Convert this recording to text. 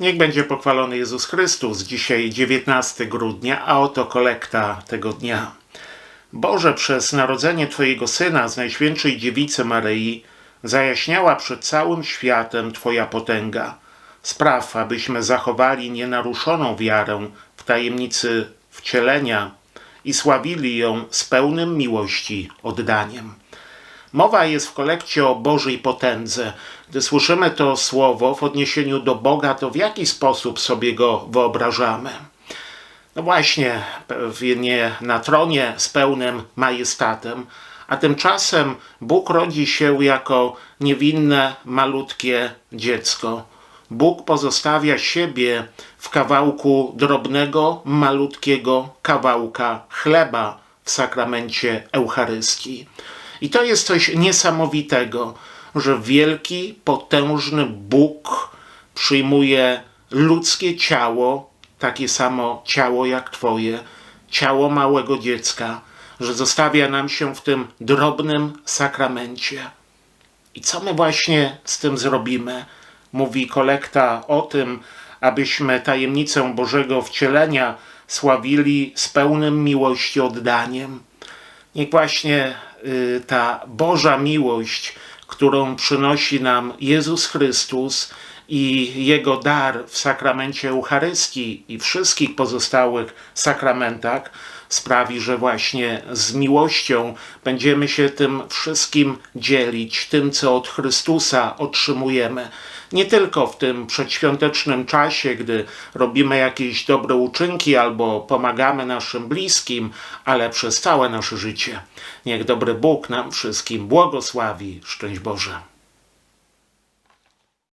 Niech będzie pochwalony Jezus Chrystus. Dzisiaj 19 grudnia, a oto kolekta tego dnia. Boże, przez narodzenie Twojego Syna z Najświętszej Dziewicy Maryi zajaśniała przed całym światem Twoja potęga. Spraw, abyśmy zachowali nienaruszoną wiarę w tajemnicy wcielenia i sławili ją z pełnym miłości oddaniem. Mowa jest w kolekcie o Bożej potędze. Gdy słyszymy to słowo w odniesieniu do Boga, to w jaki sposób sobie go wyobrażamy? No właśnie, pewnie na tronie z pełnym majestatem, a tymczasem Bóg rodzi się jako niewinne, malutkie dziecko. Bóg pozostawia siebie w kawałku drobnego, malutkiego kawałka chleba w sakramencie Eucharystii. I to jest coś niesamowitego, że wielki, potężny Bóg przyjmuje ludzkie ciało, takie samo ciało jak Twoje, ciało małego dziecka, że zostawia nam się w tym drobnym sakramencie. I co my właśnie z tym zrobimy? Mówi kolekta o tym, abyśmy tajemnicę Bożego wcielenia sławili z pełnym miłości oddaniem. Niech właśnie ta Boża miłość, którą przynosi nam Jezus Chrystus i Jego dar w sakramencie Eucharystii i wszystkich pozostałych sakramentach, sprawi, że właśnie z miłością będziemy się tym wszystkim dzielić, tym, co od Chrystusa otrzymujemy. Nie tylko w tym przedświątecznym czasie, gdy robimy jakieś dobre uczynki albo pomagamy naszym bliskim, ale przez całe nasze życie. Niech dobry Bóg nam wszystkim błogosławi. Szczęść Boże.